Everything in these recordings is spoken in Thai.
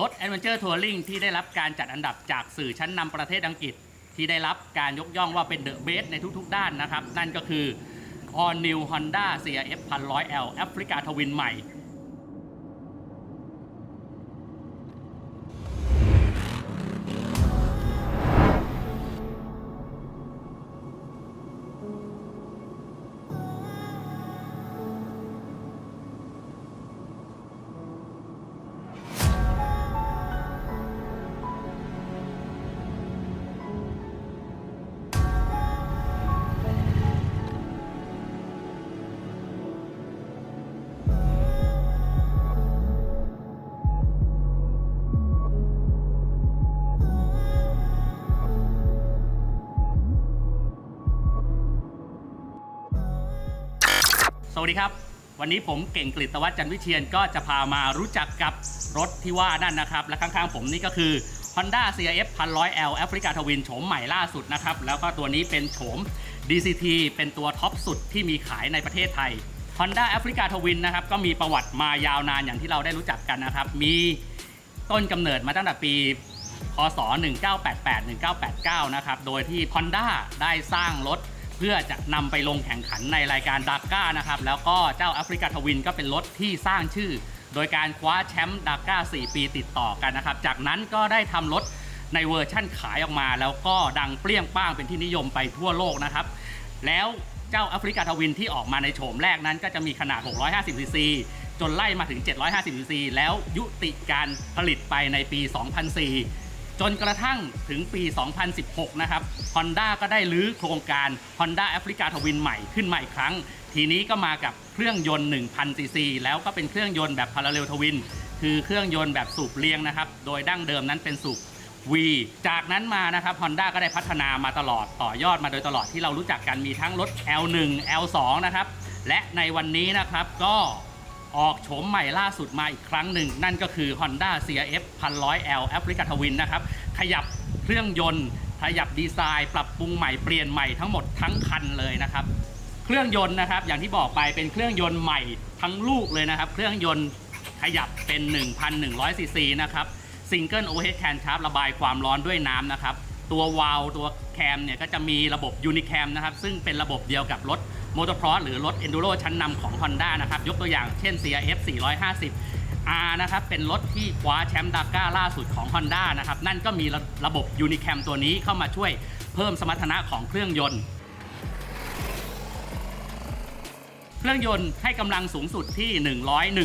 รถ Adventure Touring ที่ได้รับการจัดอันดับจากสื่อชั้นนำประเทศอังกฤษ ที่ได้รับการยกย่องว่าเป็นเดอะเบสในทุกๆ ด้านนะครับ นั่นก็คือ All New Honda CRF 1100L Africa Twin ใหม่ สวัสดีครับ วันนี้ผมเก่งกฤตวัฒน์จันวิเชียนก็จะพามารู้จักกับรถที่ว่านั่นนะครับ และข้างๆผมนี่ก็คือ Honda CRF 1100L Africa Twin โฉมใหม่ล่าสุดนะครับ แล้วก็ตัวนี้เป็นโฉม DCT เป็นตัวท็อปสุดที่มีขายในประเทศไทย Honda Africa Twin นนะครับก็มีประวัติมายาวนานอย่างที่เราได้รู้จักกันนะครับ มีต้นกำเนิดมาตั้งแต่ปีพศ 1988-1989 นะครับ โดยที่ Honda ได้สร้างรถ พื่อจะนำไปลงแข่งขันในรายการดาก้านะครับ แล้วก็เจ้าแอฟริกาทวินก็เป็นรถที่สร้างชื่อ โดยการคว้าแชมป์ดาก้า 4 ปีติดต่อกันนะครับ จากนั้นก็ได้ทำรถในเวอร์ชั่นขายออกมา แล้วก็ดังเปรี้ยงป้างเป็นที่นิยมไปทั่วโลกนะครับ แล้วเจ้าแอฟริกาทวินที่ออกมาในโฉมแรกนั้น ก็จะมีขนาด 650ซีซีจนไล่มาถึง 750ซีซีแล้วยุติการผลิตไปในปี 2004 จนกระทั่งถึงปี 2016 นะครับ Honda ก็ได้รื้อโครงการ Honda Africa Twin ใหม่ขึ้นมาอีกครั้ง ทีนี้ก็มากับเครื่องยนต์ 1,000 ซีซี แล้วก็เป็นเครื่องยนต์แบบ Parallel Twin คือเครื่องยนต์แบบสูบเรียงนะครับ โดยดั้งเดิมนั้นเป็นสูบ V จากนั้นมานะครับ Honda ก็ได้พัฒนามาตลอดต่อยอดมาโดยตลอดที่เรารู้จักกันมีทั้งรถ L1 L2 นะครับ และในวันนี้นะครับก็ ออกโฉมใหม่ล่าสุดมาอีกครั้งหนึ่ง นั่นก็คือ Honda CRF 1100L Africa Twin นะครับ ขยับเครื่องยนต์ ขยับดีไซน์ ปรับปรุงใหม่เปลี่ยนใหม่ทั้งหมดทั้งคันเลยนะครับ เครื่องยนต์นะครับ อย่างที่บอกไปเป็นเครื่องยนต์ใหม่ทั้งลูกเลยนะครับ เครื่องยนต์ขยับเป็น 1,100ซีซีนะครับซิงเกิลโอเวอร์เฮดแคนชาร์ประบายความร้อนด้วยน้ำนะครับ ตัววาล์วตัวแคมเนี่ยก็จะมีระบบยูนิแคมนะครับ ซึ่งเป็นระบบเดียวกับรถมอเตอร์ครอสหรือรถ Enduro ชั้นนำของ Honda นะครับ ยกตัวอย่างเช่น CRF 450 R นะครับ เป็นรถที่คว้าแชมป์ดาก้าล่าสุดของ Honda นะครับ นั่นก็มีระระบบยูนิแคมตัวนี้เข้ามาช่วยเพิ่มสมรรถนะของเครื่องยนต์ เครื่องยนต์ให้กำลังสูงสุดที่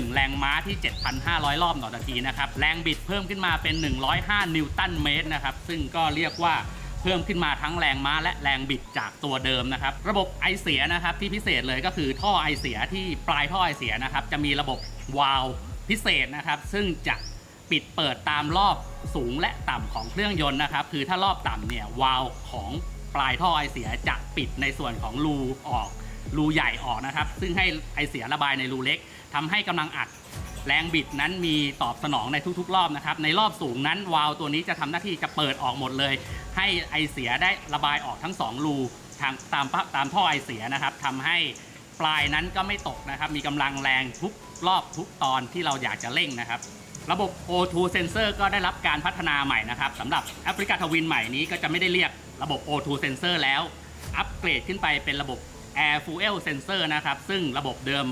101 แรงม้าที่ 7,500 รอบต่อนาทีนะครับ แรงบิดเพิ่มขึ้นมาเป็น 105 นิวตันเมตรนะครับ ซึ่งก็เรียกว่าเพิ่มขึ้นมาทั้งแรงม้าและแรงบิดจากตัวเดิมนะครับ ระบบไอเสียนะครับที่พิเศษเลยก็คือท่อไอเสียที่ปลายท่อไอเสียนะครับ จะมีระบบวาล์วพิเศษนะครับ ซึ่งจะปิดเปิดตามรอบสูงและต่ำของเครื่องยนต์นะครับ คือถ้ารอบต่ำเนี่ยวาล์วของปลายท่อไอเสียจะปิดในส่วนของรูออก รูใหญ่ออกนะครับ ซึ่งให้ไอเสียระบายในรูเล็กทำให้กำลังอัดแรงบิดนั้นมีตอบสนองในทุกๆ รอบนะครับ ในรอบสูงนั้นวาล์วตัวนี้จะทำหน้าที่จะเปิดออกหมดเลย ให้ไอเสียได้ระบายออกทั้ง 2 รูทางตามตามท่อไอเสียนะครับทำให้ปลายนั้นก็ไม่ตกนะครับ มีกำลังแรงทุกรอบทุกตอนที่เราอยากจะเร่งนะครับ ระบบ O2 Sensor ก็ได้รับการพัฒนาใหม่นะครับสำหรับ Africa Twin ใหม่นี้ก็จะไม่ได้เรียกระบบ O2 Sensor แล้ว อัปเกรดขึ้นไปเป็นระบบ Air Fuel Sensor นะครับ ซึ่งระบบเดิม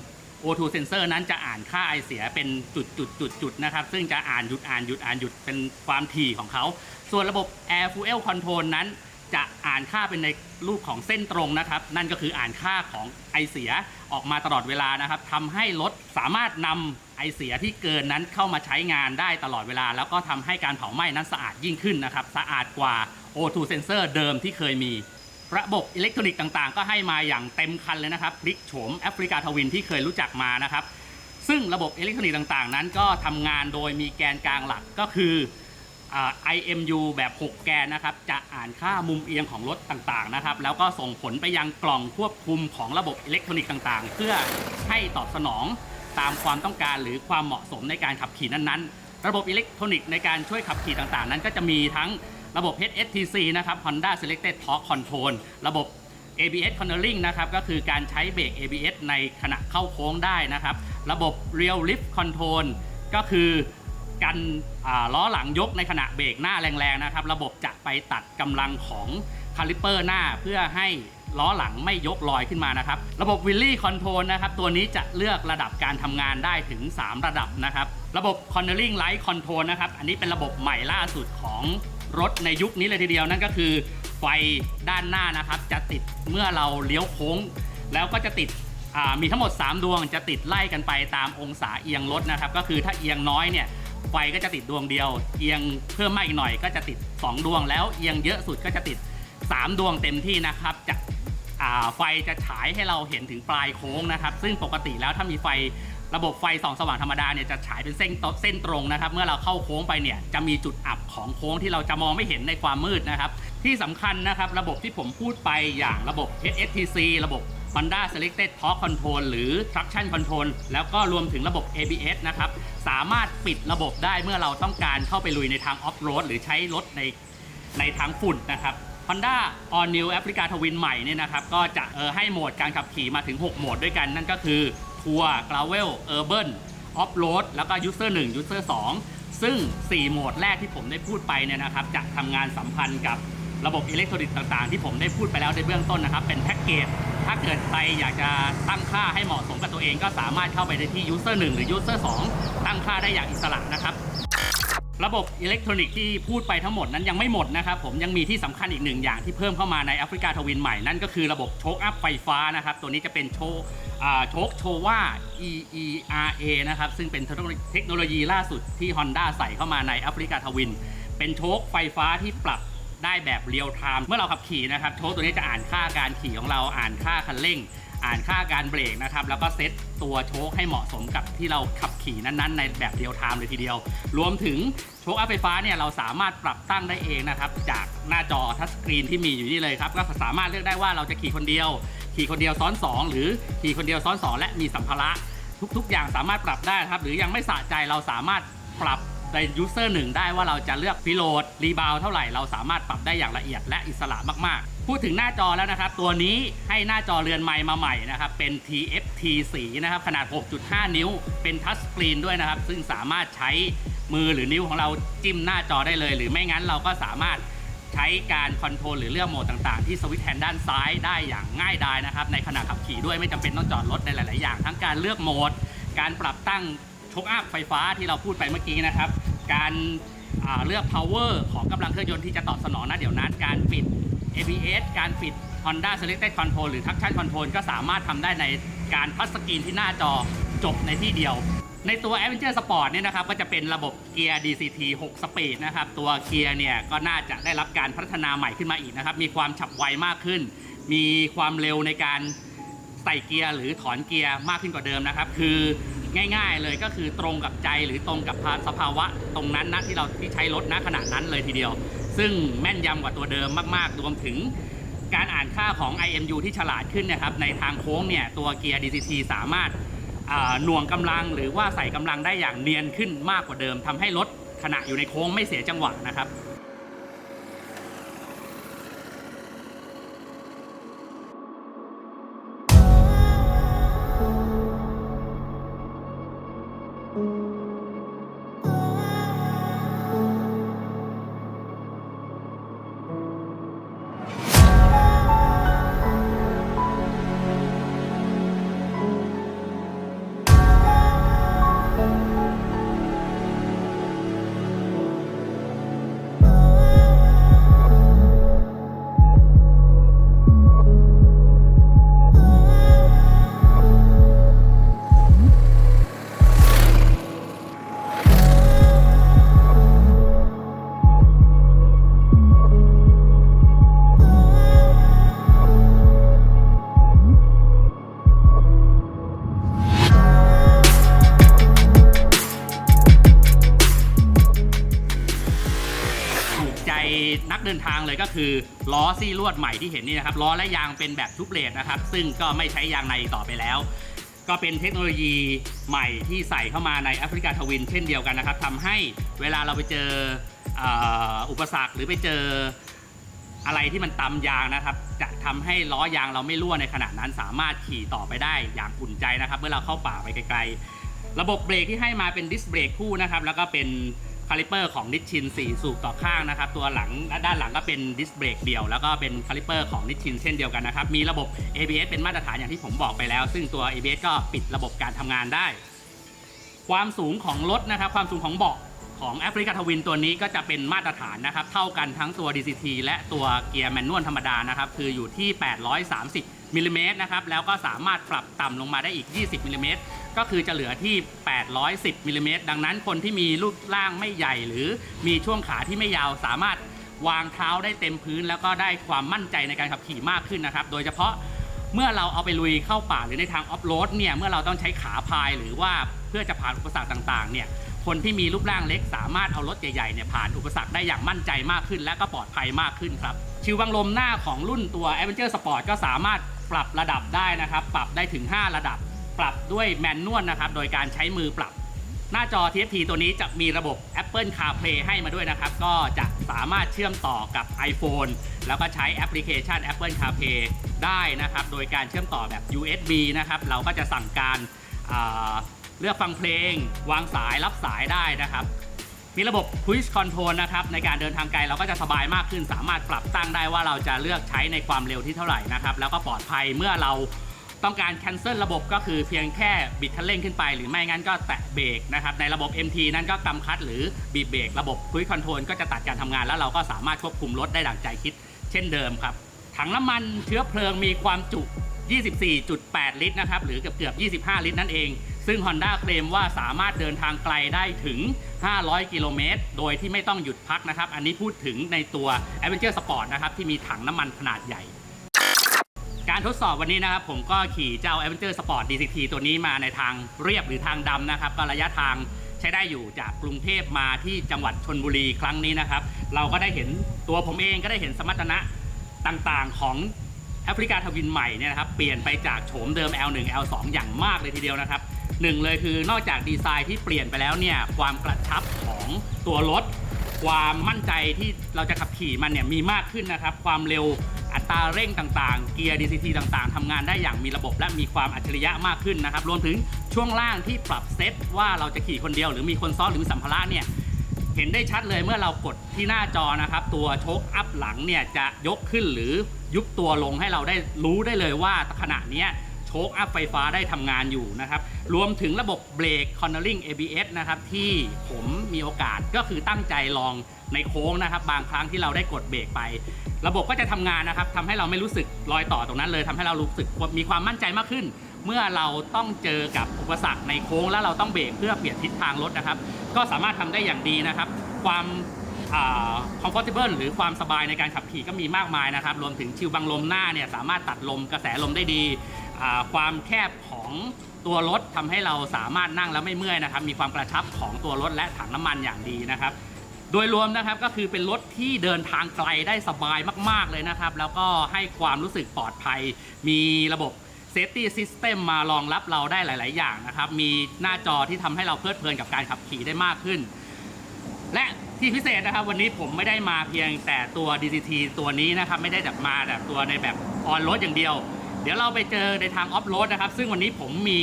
O2 Sensor นั้นจะอ่านค่าไอเสียเป็นจุดจุดจุดจุดนะครับ ซึ่งจะอ่านหยุดอ่านหยุดอ่านหยุดเป็นความถี่ของเขา ส่วนระบบ Air Fuel Control นั้นจะอ่านค่าเป็นในรูปของเส้นตรงนะครับ นั่นก็คืออ่านค่าของไอเสียออกมาตลอดเวลานะครับทำให้รถสามารถนำไอเสียที่เกินนั้นเข้ามาใช้งานได้ตลอดเวลา แล้วก็ทำให้การเผาไหม้นั้นสะอาดยิ่งขึ้นนะครับ สะอาดกว่า O2 Sensor เดิมที่เคยมี ระบบอิเล็กทรอนิกส์ต่างๆ ก็ให้มาอย่างเต็มคันเลยนะครับพลิกโฉมแอฟริกาทวินที่เคยรู้จักมานะครับ ซึ่งระบบอิเล็กทรอนิกส์ต่างๆ นั้นก็ทำงานโดยมีแกนกลางหลักก็คืออ IMU แบบ 6 แกนนะครับ จะอ่านค่ามุมเอียงของรถต่างๆ นะครับ แล้วก็ส่งผลไปยังกล่องควบคุมของระบบอิเล็กทรอนิกส์ต่างๆ เพื่อให้ตอบสนองตามความต้องการหรือความเหมาะสมในการขับขี่นั้นๆ ระบบอิเล็กทรอนิกส์ในการช่วยขับขี่ต่างๆ นั้นก็จะมีทั้ง ระบบ HSTC นะครับ Honda Selected Torque Control ระบบ ABS Cornering นะครับ ก็คือการใช้เบรก ABS ในขณะเข้าโค้งได้นะครับ ระบบ Real Lift Control ก็คือกันล้อหลังยกในขณะเบรกหน้าแรงๆนะครับ ระบบจะไปตัดกำลังของคาลิเปอร์หน้าเพื่อให้ล้อหลังไม่ยกลอยขึ้นมานะครับ ระบบวิลลี่คอนโทรลนะครับ ตัวนี้จะเลือกระดับการทำงานได้ถึง 3 ระดับนะครับ ระบบ Cornering Light Control นะครับ อันนี้เป็นระบบใหม่ล่าสุดของ รถในยุคนี้เลยทีเดียวนั่นก็คือ ไฟด้านหน้านะครับ จะติดเมื่อเราเลี้ยวโค้ง แล้วก็จะติดมีทั้งหมด 3 ดวงจะติดไล่กันไปตามองศาเอียงรถนะครับ ก็คือถ้าเอียงน้อยเนี่ยไฟก็จะติดดวงเดียว เอียงเพิ่มมากอีกหน่อยก็จะติด 2 ดวง แล้วเอียงเยอะสุดก็จะติด 3 ดวงเต็มที่นะครับจะไฟจะฉายให้เราเห็นถึงปลายโค้งนะครับ ซึ่งปกติแล้วถ้ามีไฟ ระบบไฟส่องสว่างธรรมดาเนี่ยจะฉายเป็นเส้นตเส้นตรงนะครับ เมื่อเราเข้าโค้งไปเนี่ยจะมีจุดอับของโค้งที่เราจะมองไม่เห็นในความมืดนะครับ ที่สำคัญนะครับ ระบบที่ผมพูดไปอย่างระบบ HSTC ระบบ Honda Selected Torque Control หรือ Traction Control แล้วก็รวมถึงระบบ ABS นะครับ สามารถปิดระบบได้เมื่อเราต้องการเข้าไปลุยในทางออฟโรดหรือใช้รถในในทางฝุ่นนะครับ Honda All New Africa Twin ใหม่เนี่ยนะครับ ก็จะเออให้โหมดการขับขี่มาถึง 6 โหมดด้วยกัน นั่นก็คือัวร์กราเวล,เออร์เบิร์น,ออฟโรดแล้วก็ยูเซอร์หนึ่ง,ยูเซอร์สองซึ่ง 4 โหมดแรกที่ผมได้พูดไปเนี่ยนะครับจะทำงานสัมพันธ์กับระบบอิเล็กทรอนิกส์ต่างๆ ที่ผมได้พูดไปแล้วในเบื้องต้นนะครับ เป็นแพ็กเกจ ถ้าเกิดใครอยากจะตั้งค่าให้เหมาะสมกับตัวเอง ก็สามารถเข้าไปได้ที่ User 1 หรือ User 2 ตั้งค่าได้อย่างอิสระนะครับ ระบบอิเล็กทรอนิกส์ที่พูดไปทั้งหมดนั้นยังไม่หมดนะครับผมยังมีที่สำคัญอีกหนึ่งอย่างที่เพิ่มเข้ามาในแอฟริกาทวินใหม่นั่นก็คือระบบโชคอัพไฟฟ้านะครับตัวนี้จะเป็นโชคอ่าโชคโชว่า EERA นะครับซึ่งเป็นเทคโนโลยีเทคโนโลยีล่าสุดที่ Honda ใส่เข้ามาในแอฟริกาทวิน เป็นโชคไฟฟ้าที่ปรับได้แบบเรียลไทม์เมื่อเราขับขี่นะครับโชคตัวนี้จะอ่านค่าการขี่ของเราอ่านค่าคันเร่ง อ่านค่าการเบรกนะครับแล้วก็เซตตัวโชคให้เหมาะสมกับที่เราขับขี่นั้นๆ ในแบบเรียลไทม์เลยทีเดียว รวมถึงโชคอัพไฟฟ้าเนี่ยเราสามารถปรับตั้งได้เองนะครับจากหน้าจอทัชสกรีนที่มีอยู่นี่เลยครับก็สามารถเลือกได้ว่าเราจะขี่คนเดียว ขี่คนเดียวซ้อน 2 หรือขี่คนเดียวซ้อน 2 และมีสัมภาระทุกๆ อย่างสามารถปรับได้ครับ หรือยังไม่สะใจเราสามารถปรับในยูเซอร์หนึ่งได้ว่าเราจะเลือกพิโลดรีบาวเท่าไหร่เราสามารถปรับได้อย่างละเอียดและอิสระมากๆ พูดถึงหน้าจอแล้วนะครับ ตัวนี้ให้หน้าจอเรือนไม้มาใหม่นะครับ เป็น TFT สีนะครับ ขนาด 6.5 นิ้ว เป็นทัชสกรีนด้วยนะครับ ซึ่งสามารถใช้มือหรือนิ้วของเราจิ้มหน้าจอได้เลย หรือไม่งั้นเราก็สามารถใช้การคอนโทรลหรือเลือกโหมดต่างๆ ที่สวิตช์แฮนด์ด้านซ้ายได้อย่างง่ายดายนะครับ ในขณะขับขี่ด้วยไม่จำเป็นต้องจอดรถในหลาย ๆ อย่าง ทั้งการเลือกโหมด การปรับตั้งโชคอัพไฟฟ้าที่เราพูดไปเมื่อกี้นะครับ การเลือก power ของกำลังเครื่องยนต์ที่จะตอบสนองนะเดี๋ยวนั้นการปิด ABS การปิด Honda Selected Control หรือ Traction Control ก็สามารถทำได้ในการทัชสกรีนที่หน้าจอจบในที่เดียว ในตัว Adventure Sport เนี่ยนะครับก็จะเป็นระบบเกียร์ DCT 6 Speed นะครับ ตัวเกียร์เนี่ยก็น่าจะได้รับการพัฒนาใหม่ขึ้นมาอีกนะครับ มีความฉับไวมากขึ้น มีความเร็วในการใส่เกียร์หรือถอนเกียร์มากขึ้นกว่าเดิมนะครับ คือง่าย ๆ เลยก็คือตรงกับใจหรือตรงกับสภาวะตรงนั้นนะที่เราที่ใช้รถณขณะนั้นเลยทีเดียว ซึ่งแม่นยำกว่าตัวเดิมมากๆ รวมถึงการอ่านค่าของ IMU ที่ฉลาดขึ้นนะครับ ในทางโค้งเนี่ยตัวเกียร์ DCT สามารถหน่วงกำลังหรือว่าใส่กำลังได้อย่างเนียนขึ้นมากกว่าเดิมทำให้รถขณะอยู่ในโค้งไม่เสียจังหวะนะครับ คือล้อซี่ลวดใหม่ที่เห็นนี่นะครับล้อและยางเป็นแบบทุบเลดนะครับ ซึ่งก็ไม่ใช้ยางในต่อไปแล้ว ก็เป็นเทคโนโลยีใหม่ที่ใส่เข้ามาในแอฟริกาทวินเช่นเดียวกันนะครับทำให้เวลาเราไปเจออ,อุปสรรคหรือไปเจออะไรที่มันตำยางนะครับ จะทำให้ล้อยางเราไม่รั่วในขณะนั้น สามารถขี่ต่อไปได้อย่างอุ่นใจนะครับ เมื่อเราเข้าป่าไปไกลๆ ระบบเบรกที่ให้มาเป็นดิสเบรกคู่นะครับ แล้วก็เป็น คาลิเปอร์ของนิชชิน 4 สูบต่อข้างนะครับ ตัวหลังด้านหลังก็เป็นดิสเบรกเดี่ยว แล้วก็เป็นคาลิเปอร์ของนิชชินเช่นเดียวกันนะครับ มีระบบ ABS เป็นมาตรฐานอย่างที่ผมบอกไปแล้ว ซึ่งตัว ABS ก็ปิดระบบการทำงานได้ ความสูงของรถนะครับ ความสูงของเบาะของแอฟริกาทวินตัวนี้ก็จะเป็นมาตรฐานนะครับ เท่ากันทั้งตัว DCT และตัวเกียร์แมนนวลธรรมดานะครับ คืออยู่ที่ 830มิลลิเมตรนะครับ แล้วก็สามารถปรับต่ำลงมาได้อีก 20มิลลิเมตร ก็คือจะเหลือที่ 810มิลลิเมตรดังนั้นคนที่มีรูปร่างไม่ใหญ่หรือมีช่วงขาที่ไม่ยาวสามารถวางเท้าได้เต็มพื้น แล้วก็ได้ความมั่นใจในการขับขี่มากขึ้นนะครับ โดยเฉพาะเมื่อเราเอาไปลุยเข้าป่าหรือในทางออฟโรดเนี่ยเมื่อเราต้องใช้ขาพายหรือว่าเพื่อจะผ่านอุปสรรคต่างๆเนี่ยคนที่มีรูปร่างเล็กสามารถเอารถใหญ่ๆเนี่ยผ่านอุปสรรคได้อย่างมั่นใจมากขึ้น และก็ปลอดภัยมากขึ้นครับชิวบังลมหน้าของรุ่นตัว a d v e n t u r e Sport ก็สามารถปรับระดับได้นะครับ ปรับได้ถึง 5 ระดับ ปรับด้วยแมนนวลนะครับ โดยการใช้มือปรับ หน้าจอ TFT ตัวนี้จะมีระบบ Apple CarPlay ให้มาด้วยนะครับ ก็จะสามารถเชื่อมต่อกับ iPhone แล้วก็ใช้แอปพลิเคชัน Apple CarPlay ได้นะครับ โดยการเชื่อมต่อแบบ USB นะครับ เราก็จะสั่งการาเลือกฟังเพลง วางสายรับสายได้นะครับ มีระบบ Cruise Control นะครับ ในการเดินทางไกลเราก็จะสบายมากขึ้น สามารถปรับตั้งได้ว่าเราจะเลือกใช้ในความเร็วที่เท่าไหร่นะครับ แล้วก็ปลอดภัยเมื่อเรา ต้องการ cancel ระบบก็คือเพียงแค่บิดคันเร่งขึ้นไป หรือไม่งั้นก็แตะเบรกนะครับในระบบ MT นั้นก็กำคัดหรือบีบเบรกระบบ Cruise Control ก็จะตัดการทำงาน แล้วเราก็สามารถควบคุมรถได้ดังใจคิด เช่นเดิมครับถังน้ำมันเชื้อเพลิงมีความจุ 24.8 ลิตรนะครับหรือเกือบเกือบ25 ลิตรนั่นเอง ซึ่ง Honda เคลมว่าสามารถเดินทางไกลได้ถึง 500 กิโลเมตร โดยที่ไม่ต้องหยุดพักนะครับ อันนี้พูดถึงในตัว Adventure Sport นะครับที่มีถังน้ำมันขนาดใหญ่ การทดสอบวันนี้นะครับผมก็ขี่เจ้า Adventure Sport DCT ตัวนี้มาในทางเรียบหรือทางดำนะครับก็ระยะทางใช้ได้อยู่จากกรุงเทพมาที่จังหวัดชนบุรีครั้งนี้นะครับ เราก็ได้เห็นตัวผมเองก็ได้เห็นสมรรถนะต่างๆของแอฟริกาทวินใหม่เนี่ยนะครับเปลี่ยนไปจากโฉมเดิม L1 L2 อย่างมากเลยทีเดียวนะครับหนึ่งเลยคือนอกจากดีไซน์ที่เปลี่ยนไปแล้วเนี่ยความกระชับของตัวรถ ความมั่นใจที่เราจะขับขี่มันเนี่ยมีมากขึ้นนะครับ ความเร็ว อัตราเร่งต่างๆ เกียร์ DCT ต่างๆทำงานได้อย่างมีระบบและมีความอัจฉริยะมากขึ้นนะครับ รวมถึงช่วงล่างที่ปรับเซตว่าเราจะขี่คนเดียวหรือมีคนซ้อนหรือมีสัมภาระเนี่ยเห็นได้ชัดเลยเมื่อเรากดที่หน้าจอนะครับ ตัวโชคอัพหลังเนี่ยจะยกขึ้นหรือยุบตัวลงให้เราได้รู้ได้เลยว่าขณะนี้โชคอัพไฟฟ้าได้ทำงานอยู่นะครับ รวมถึงระบบเบรก cornering ABS นะครับที่ผมมีโอกาสก็คือตั้งใจลอง ในโค้งนะครับ บางครั้งที่เราได้กดเบรกไป ระบบก็จะทำงานนะครับทำให้เราไม่รู้สึกรอยต่อตรงนั้นเลยทำให้เรารู้สึกมีความมั่นใจมากขึ้น เมื่อเราต้องเจอกับอุปสรรคในโค้ง แล้วเราต้องเบรกเพื่อเปลี่ยนทิศทางรถนะครับ ก็สามารถทำได้อย่างดีนะครับ ความอ่า comfortable หรือความสบายในการขับขี่ก็มีมากมายนะครับ รวมถึงชิวบังลมหน้าเนี่ยสามารถตัดลมกระแสลมได้ดี ความแคบของตัวรถทำให้เราสามารถนั่งแล้วไม่เมื่อยนะครับ มีความกระชับของตัวรถและถังน้ำมันอย่างดีนะครับ โดยรวมนะครับก็คือเป็นรถที่เดินทางไกลได้สบายมาก ๆ เลยนะครับ แล้วก็ให้ความรู้สึกปลอดภัย มีระบบ Safety System มารองรับเราได้หลาย ๆ อย่างนะครับ มีหน้าจอที่ทำให้เราเพลิดเพลินกับการขับขี่ได้มากขึ้น และที่พิเศษนะครับ วันนี้ผมไม่ได้มาเพียงแต่ตัว DCT ตัวนี้นะครับ ไม่ได้แบบมาแบบตัวในแบบออนรถอย่างเดียว เดี๋ยวเราไปเจอในทางออฟโรดนะครับ ซึ่งวันนี้ผมมี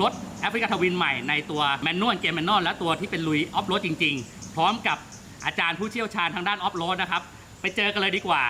รถแอฟริกาทวินใหม่ในตัวแมนนวลเกมแมนนวลและตัวที่เป็นลุยออฟโรดจริง ๆ พร้อมกับ อาจารย์ผู้เชี่ยวชาญทางด้านออฟโรดนะครับ ไปเจอกันเลยดีกว่า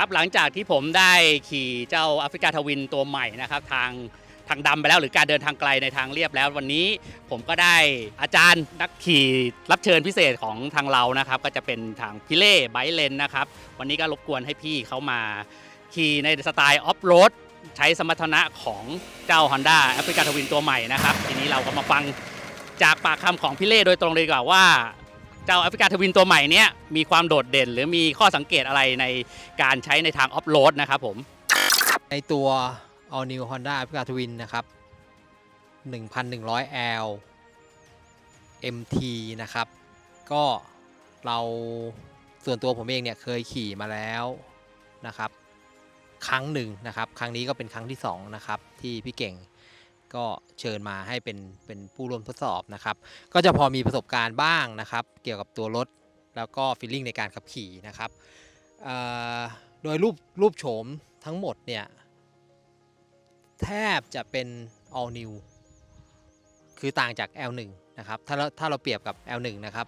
ครับหลังจากที่ผมได้ขี่เจ้าแอฟริกาทวินตัวใหม่นะครับทางทางดำไปแล้วหรือการเดินทางไกลในทางเรียบแล้ววันนี้ผมก็ได้อาจารย์นักขี่รับเชิญพิเศษของทางเรานะครับ ก็จะเป็นทางพิเล่ไบเลนนะครับวันนี้ก็รบกวนให้พี่เขามาขี่ในสไตล์ออฟโรดใช้สมรรถนะของเจ้า Honda แอฟริกาทวินตัวใหม่นะครับ ทีนี้เราก็มาฟังจากปากคำของพิเล่โดยตรงเลยดีกว่าว่า เจ้าแอฟริกาทวินตัวใหม่เนี้ยมีความโดดเด่น หรือมีข้อสังเกตอะไรในการใช้ในทางออฟโรดนะครับผม ในตัว All New Honda Africa Twin นะครับ 1,100L MT นะครับ ก็เราส่วนตัวผมเองเนี่ยเคยขี่มาแล้วนะครับ ครั้งหนึ่งนะครับ ครั้งนี้ก็เป็นครั้งที่สองนะครับ ที่พี่เก่ง ก็เชิญมาให้เป็นเป็นผู้ร่วมทดสอบนะครับ ก็จะพอมีประสบการณ์บ้างนะครับ เกี่ยวกับตัวรถแล้วก็ฟีลลิ่งในการขับขี่นะครับโดยรูปรูปโฉมทั้งหมดเนี่ยแทบจะเป็น all new คือต่างจาก L1 นะครับ ถ้าเราถ้าเราเปรียบกับ L1 นะครับ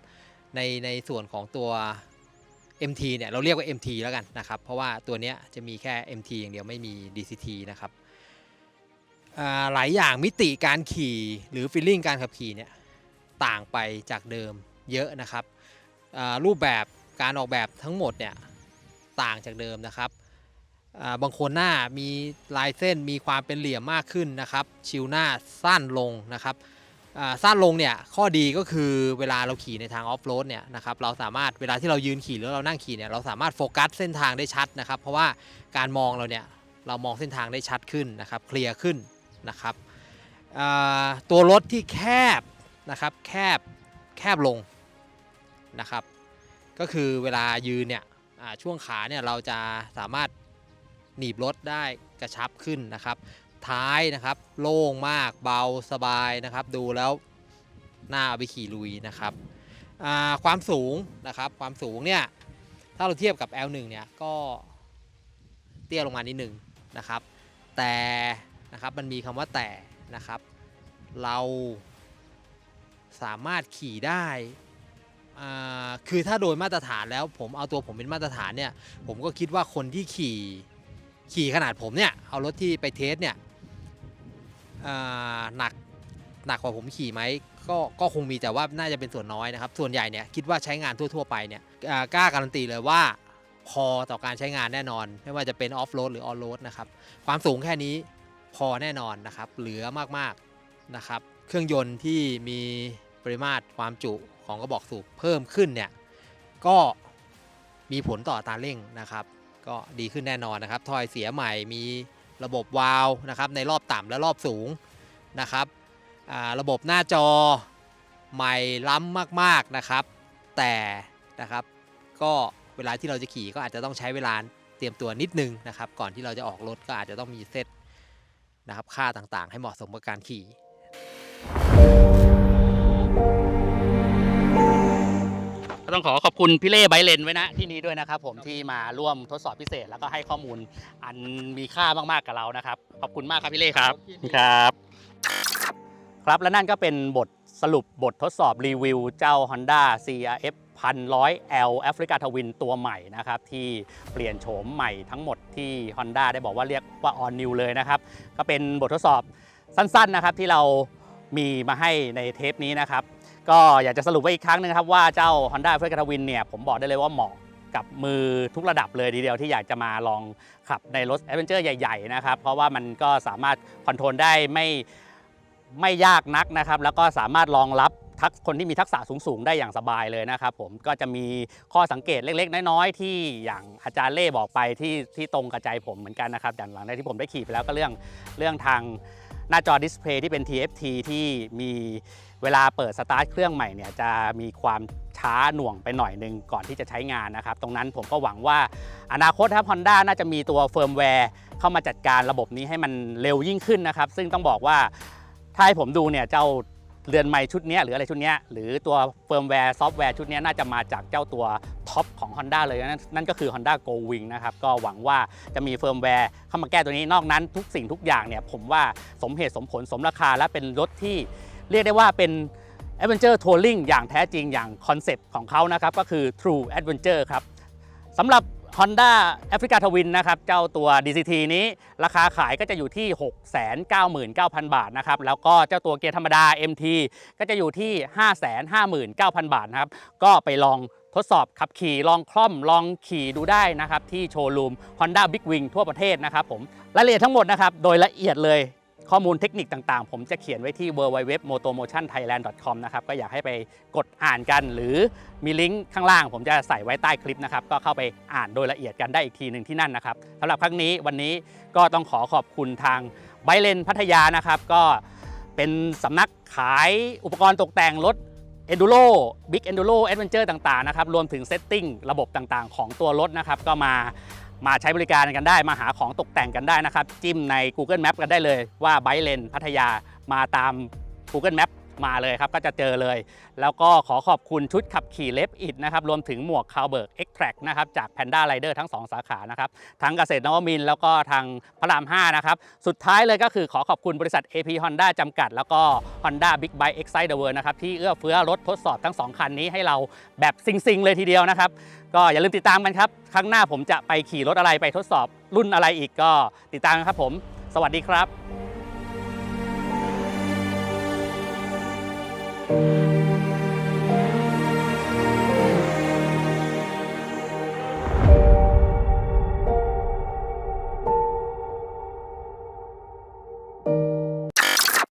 ในในส่วนของตัว MT เนี่ย เราเรียกว่า MT แล้วกันนะครับ เพราะว่าตัวเนี้ยจะมีแค่ MT อย่างเดียวไม่มี DCT นะครับ หลายอย่างมิติการขี่หรือ feeling การขับขี่เนี่ยต่างไปจากเดิมเยอะนะครับรูปแบบการออกแบบทั้งหมดเนี่ยต่างจากเดิมนะครับบางคนหน้ามีลายเส้นมีความเป็นเหลี่ยมมากขึ้นนะครับ ชิวหน้าสั้นลงนะครับสั้นลงเนี่ยข้อดีก็คือเวลาเราขี่ในทางออฟโรดเนี่ยนะครับเราสามารถเวลาที่เรายืนขี่หรือเรานั่งขี่เนี่ยเราสามารถโฟกัสเส้นทางได้ชัดนะครับ เพราะว่าการมองเราเนี่ยเรามองเส้นทางได้ชัดขึ้นนะครับเคลียร์ขึ้น นะครับตัวรถที่แคบนะครับแคบแคบลงนะครับ ก็คือเวลายืนเนี่ยช่วงขาเนี่ยเราจะสามารถหนีบรถได้กระชับขึ้นนะครับ ท้ายนะครับโล่งมากเบาสบายนะครับ ดูแล้วน่าเอาไปขี่ลุยนะครับความสูงนะครับความสูงเนี่ยถ้าเราเทียบกับ L1 เนี่ยก็เตี้ยลงมานิดหนึ่งนะครับ แต่ นะครับมันมีคำว่าแต่นะครับ เราสามารถขี่ได้คือถ้าโดยมาตรฐานแล้วผมเอาตัวผมเป็นมาตรฐานเนี่ยผมก็คิดว่าคนที่ขี่ขี่ขนาดผมเนี่ยเอารถที่ไปเทสเนี่ยหนักหนักกว่าผมขี่ไหมก็ก็คงมีแต่ว่าน่าจะเป็นส่วนน้อยนะครับ ส่วนใหญ่เนี่ยคิดว่าใช้งานทั่ว ๆ ไปเนี่ยกล้าการันตีเลยว่าพอต่อการใช้งานแน่นอน ไม่ว่าจะเป็นออฟโรดหรือออนโรดนะครับความสูงแค่นี้ พอแน่นอนนะครับ เหลือมากๆนะครับ เครื่องยนต์ที่มีปริมาตรความจุของกระบอกสูบเพิ่มขึ้นเนี่ย ก็มีผลต่ออัตราเร่งนะครับ ก็ดีขึ้นแน่นอนนะครับทอยเสียใหม่มีระบบวาล์วนะครับในรอบต่ำและรอบสูงนะครับระบบหน้าจอใหม่ล้ำมากๆนะครับ แต่นะครับก็เวลาที่เราจะขี่ก็อาจจะต้องใช้เวลาเตรียมตัวนิดนึงนะครับ ก่อนที่เราจะออกรถก็อาจจะต้องมีเซต นะครับค่าต่างๆ ให้เหมาะสมกับการขี่ ก็ต้องขอขอบคุณพี่เล่ไบเลนไว้นะที่นี้ด้วยนะครับผมที่มาร่วมทดสอบพิเศษ แล้วก็ให้ข้อมูลอันมีค่ามากๆกับเรานะครับ ขอบคุณมากครับพี่เล่ครับครับ ครับและนั่นก็เป็นบทสรุปบททดสอบรีวิวเจ้า Honda CRF 1100L Africa Twin ตัวใหม่นะครับที่เปลี่ยนโฉมใหม่ทั้งหมดที่ Honda ได้บอกว่าเรียกว่า on new เลยนะครับก็เป็นบททดสอบสั้นๆนะครับที่เรามีมาให้ในเทปนี้นะครับก็อยากจะสรุปไว้อีกครั้งหนึงครับว่าเจ้า Honda Africa Twin เนี่ยผมบอกได้เลยว่าเหมาะกับมือทุกระดับเลยทีเดียวที่อยากจะมาลองขับในรถแอดเวนเจอร์ใหญ่ๆนะครับเพราะว่ามันก็สามารถคอนโทรลได้ไม่ไม่ยากนักนะครับแล้วก็สามารถรองรับ ทักคนที่มีทักษะสูงๆ ได้อย่างสบายเลยนะครับผมก็จะมีข้อสังเกตเล็ก ๆ น้อยๆ ที่อย่างอาจารย์เล่บอกไปที่ที่ตรงกับใจผมเหมือนกันนะครับอย่างหลังจากที่ผมได้ขี่ไปแล้วก็เรื่องเรื่องทางหน้าจอดิสเพลย์ที่เป็น TFT ที่มีเวลาเปิดสตาร์ทเครื่องใหม่เนี่ยจะมีความช้าหน่วงไปหน่อยหนึงก่อนที่จะใช้งานนะครับ ตรงนั้นผมก็หวังว่าอนาคตครับ Honda น่าจะมีตัวเฟิร์มแวร์เข้ามาจัดการระบบนี้ให้มันเร็วยิ่งขึ้นนะครับ ซึ่งต้องบอกว่าถ้าให้ผมดูเนี่ยเจ้า เรือนไม้ชุดนี้หรืออะไรชุดนี้หรือตัวเฟิร์มแวร์ซอฟต์แวร์ชุดนี้น่าจะมาจากเจ้าตัวท็อปของ Honda เลยนั่นนั่นก็คือ Honda Go Wing นะครับ ก็หวังว่าจะมีเฟิร์มแวร์เข้ามาแก้ตัวนี้นอกนั้นทุกสิ่งทุกอย่างเนี่ยผมว่าสมเหตุสมผลสมราคาและเป็นรถที่เรียกได้ว่าเป็น Adventure Touring อย่างแท้จริงอย่างคอนเซปต์ของเขานะครับก็คือ True Adventure ครับสำหรับ Honda Africa Twin นะครับเจ้าตัว DCT นี้ราคาขายก็จะอยู่ที่ 699,000 บาทนะครับแล้วก็เจ้าตัวเกียร์ธรรมดา MT ก็จะอยู่ที่ 559,000 บาทนะครับก็ไปลองทดสอบขับขี่ลองคล่อมลองขี่ดูได้นะครับที่โชว์รูม Honda Big Wing ทั่วประเทศนะครับผมรายละเอียดทั้งหมดนะครับโดยละเอียดเลย ข้อมูลเทคนิคต่างๆ ผมจะเขียนไว้ที่ www.motomotionthailand.com นะครับก็อยากให้ไปกดอ่านกัน หรือมีลิงก์ข้างล่าง ผมจะใส่ไว้ใต้คลิปนะครับก็เข้าไปอ่านโดยละเอียดกันได้อีกทีหนึ่งที่นั่นนะครับสำหรับครั้งนี้วันนี้ก็ต้องขอขอบคุณทางไบเลนพัทยานะครับก็เป็นสำนักขายอุปกรณ์ตกแต่งรถ Enduro Big Enduro Adventure ต่างๆนะครับรวมถึงเซตติ้งระบบต่างๆ ของตัวรถนะครับก็มา มาใช้บริการกันได้ มาหาของตกแต่งกันได้นะครับ จิ้มใน Google Map กันได้เลยว่า b i เลนพัทยามาตาม Google Map มาเลยครับ ก็จะเจอเลย แล้วก็ขอขอบคุณชุดขับขี่เล็บอิดนะครับ รวมถึงหมวกคาวเบิร์ก X Track นะครับ จาก Panda Rider ทั้ง 2 สาขานะครับ ทั้งเกษตรนวมิน แล้วก็ทางพระราม 5 นะครับ สุดท้ายเลยก็คือขอขอบคุณบริษัท AP Honda จำกัด แล้วก็ Honda Big Bike Excite the World นะครับ ที่เอื้อเฟื้อรถทดสอบทั้ง 2 คันนี้ให้เราแบบซิงๆ เลยทีเดียวนะครับ ก็อย่าลืมติดตามกันครับ ครั้งหน้าผมจะไปขี่รถอะไรไปทดสอบรุ่นอะไรอีกก็ติดตามครับผม สวัสดีครับ